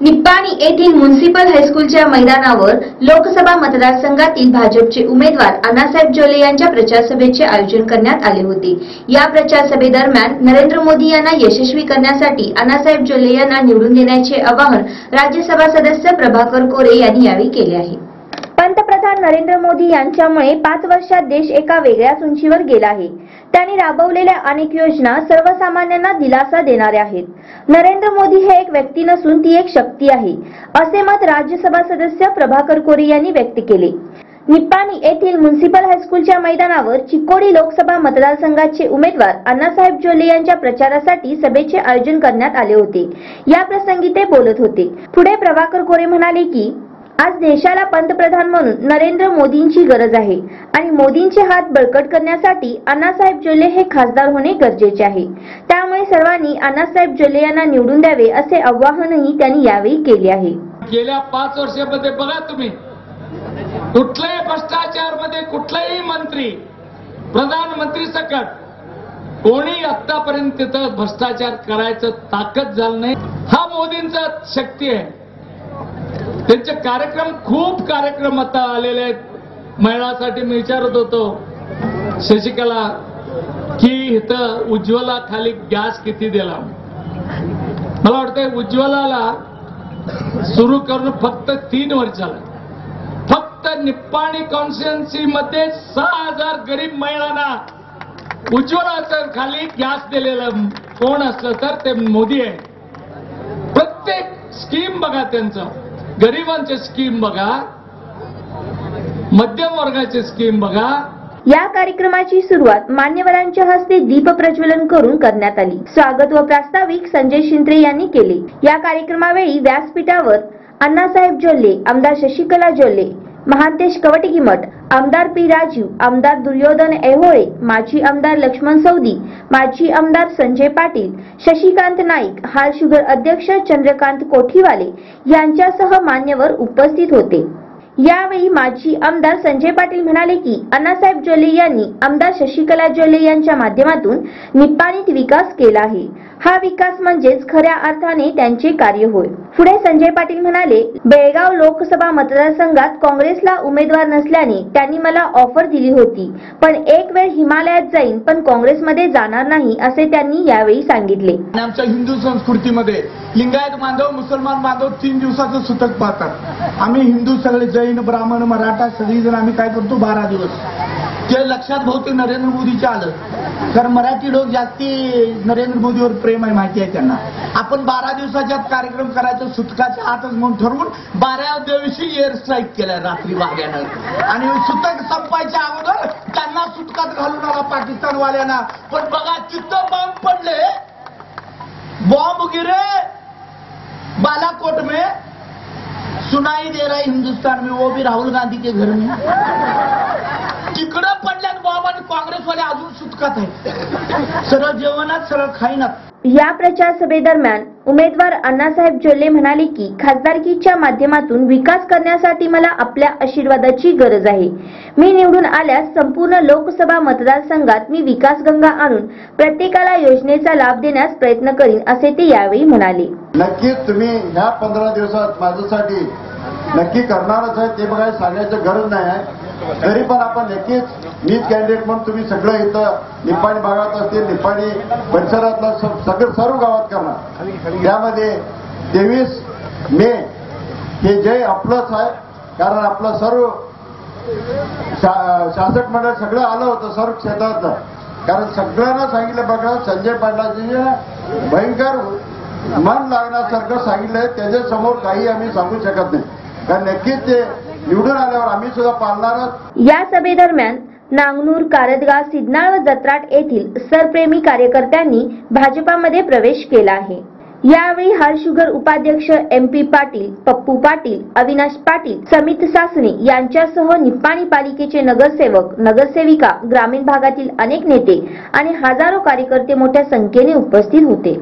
निप्पाणी येथील म्युन्सिपल हायस्कूलच्या मैदानावर लोकसभा मतदारसंघातील भाजपचे उमेदवार अण्णासाहेब जोले यांच्या प्रचारसभेचे आयोजन करण्यात आले होते. या प्रचार सभेदरम्यान नरेंद्र मोदी यांना यशस्वी करण्यासाठी अण्णासाहेब जोले यांना निवडून देण्याचे आवाहन राज्यसभा सदस्य प्रभाकर कोरे यांनी यावेळी केले आहे. पंतप्रधान नरेंद्र मोदी यांच्यामुळे पाच वर्षात देश एका वेगळ्याच उंचीवर गेला आहे. त्यांनी राबवलेल्या अनेक योजना सर्वसामान्यांना दिलासा देणाऱ्या आहेत. नरेंद्र मोदी हे एक व्यक्ती नसून ती एक शक्ती आहे असे मत राज्यसभा सदस्य प्रभाकर कोरी यांनी व्यक्त केले. निप्पाणी येथील म्युन्सिपल हायस्कूलच्या मैदानावर चिकोडी लोकसभा मतदारसंघाचे उमेदवार अण्णासाहेब जोले यांच्या प्रचारासाठी सभेचे आयोजन करण्यात आले होते. या प्रसंगी ते बोलत होते. पुढे प्रभाकर कोरे म्हणाले की आज देशाला पंतप्रधान म्हणून नरेंद्र मोदींची गरज आहे आणि मोदींचे हात बळकट करण्यासाठी अण्णासाहेब जोले हे खासदार होणे गरजेचे आहे. त्यामुळे सर्वांनी अण्णासाहेब जोले यांना निवडून द्यावे असे आवाहनही त्यांनी यावेळी केले आहे. गेल्या पाच वर्षामध्ये बघा तुम्ही. कुठल्याही भ्रष्टाचारमध्ये कुठलाही मंत्री प्रधानमंत्री सकट कोणी आतापर्यंत तिथं भ्रष्टाचार करायचं ताकद झालं नाही. हा मोदींचा शक्ती आहे. त्यांचे कार्यक्रम खूप कार्यक्रम आता आलेले आहेत. महिलांसाठी मी विचारत होतो शशिकला की इथं उज्ज्वला खाली गॅस किती दिला? मला वाटतं उज्ज्वलाला सुरू करून फक्त तीन वर्ष झालं. फक्त निप्पाणी कॉन्स्टिट्युन्सी मध्ये सहा हजार गरीब महिलांना उज्ज्वलाचं खाली गॅस दिलेलं. कोण असलं तर ते मोदी आहे. प्रत्येक स्कीम बघा त्यांचं. गरिबांचे स्कीम बघा. मध्यम वर्गाचे स्कीम बघा. या कार्यक्रमाची सुरुवात मान्यवरांच्या हस्ते दीप प्रज्वलन करून करण्यात आली. स्वागत व प्रास्ताविक संजय शिंत्रे यांनी केले. या कार्यक्रमावेळी व्यासपीठावर अण्णासाहेब जोल्ले आमदार शशिकला जोल्ले महांतेश कवटगिमठ आमदार पी राजीव आमदार दुर्योधन ऐहोळे माजी आमदार लक्ष्मण सौदी माजी आमदार संजय पाटील शशिकांत नाईक हाल शुगर अध्यक्ष चंद्रकांत कोठीवाले यांच्यासह मान्यवर उपस्थित होते. यावेळी माजी आमदार संजय पाटील म्हणाले की अण्णासाहेब जोले यांनी आमदार शशिकला जोले यांच्या माध्यमातून निपाणीत विकास केला आहे. हा विकास म्हणजेच खऱ्या अर्थाने त्यांचे कार्य होय. पुढे संजय पाटील म्हणाले बेळगाव लोकसभा मतदारसंघात काँग्रेसला उमेदवार नसल्याने त्यांनी मला ऑफर दिली होती. पण एक वेळ हिमालयात जाईन पण काँग्रेसमध्ये जाणार नाही असे त्यांनी यावेळी सांगितले. आमच्या हिंदू संस्कृतीमध्ये लिंगायत बांधव मुसलमान बांधव तीन दिवसाचं सुतक पाहतात. आम्ही हिंदू सगळे जैन ब्राह्मण मराठा सगळी जण आम्ही काय करतो? बारा दिवस. ते लक्षात बहुतेक नरेंद्र मोदीच्या आलं कारण मराठी लोक जास्ती नरेंद्र मोदीवर प्रेम आहे माहिती आहे त्यांना. आपण बारा दिवसाच्या कार्यक्रम करायचं सुतकाच्या आतच म्हणून ठरवून बारा दिवशी एअर स्ट्राईक केलाय रात्री वाग्यानं आणि सुतक संपायच्या अगोदर त्यांना सुतकात घालून आला पाकिस्तानवाल्यांना. पण बघा चित्त बॉम्ब पडले. बॉम्ब गिरे. बालाकोट में. सुनाई दे रहा हिंदुस्तान में वो भी राहुल गांधी के घर में. तिकडं बॉम्ब आणि काँग्रेसवाले अजून सुटकात आहेत. सरळ जेवणात सरळ खाईनात. या प्रचार सभेदरम्यान उमेदवार अण्णासाहेब जोल्ले म्हणाले की खासदारकीच्या माध्यमातून विकास करण्यासाठी मला आपल्या आशीर्वादाची गरज आहे. मी निवडून आल्यास संपूर्ण लोकसभा मतदारसंघात मी विकास गंगा आणून प्रत्येकाला योजनेचा लाभ देण्यास प्रयत्न करीन असे ते यावेळी म्हणाले. नक्कीच तुम्ही ह्या पंधरा दिवसात माझ्यासाठी नक्की करणारच आहे ते बघायला सांगायचं गरज नाही आहे. तरी पण आपण नक्कीच मीच कॅन्डिडेट म्हणून तुम्ही सगळं इथं निप्पाणी भागात असतील निप्पाणी परिसरातलं सगळं सर्व गावात करणार. त्यामध्ये तेवीस मे हे जय आपलंच आहे. कारण आपलं सर्व शा- शासक मंडळ सगळं आलं होतं सर्व क्षेत्रातलं. कारण सगळ्यांना सांगितलं बघा संजय पाटलाजी भयंकर मन लागण्यासारखं सांगितलंय. त्याच्यासमोर काही आम्ही सांगू शकत नाही. कारण नक्कीच ते निवडून आल्यावर आम्ही सुद्धा पाळणारच. या सभेदरम्यान नांगनूर कारदगाव सिद्धनाळ व जत्राट येथील सरप्रेमी कार्यकर्त्यांनी भाजपामध्ये प्रवेश केला आहे. यावेळी हाल शुगर उपाध्यक्ष एम पी पाटील पप्पू पाटील अविनाश पाटील समित सासणे यांच्यासह निप्पाणी पालिकेचे नगरसेवक नगरसेविका ग्रामीण भागातील अनेक नेते आणि हजारो कार्यकर्ते मोठ्या संख्येने उपस्थित होते.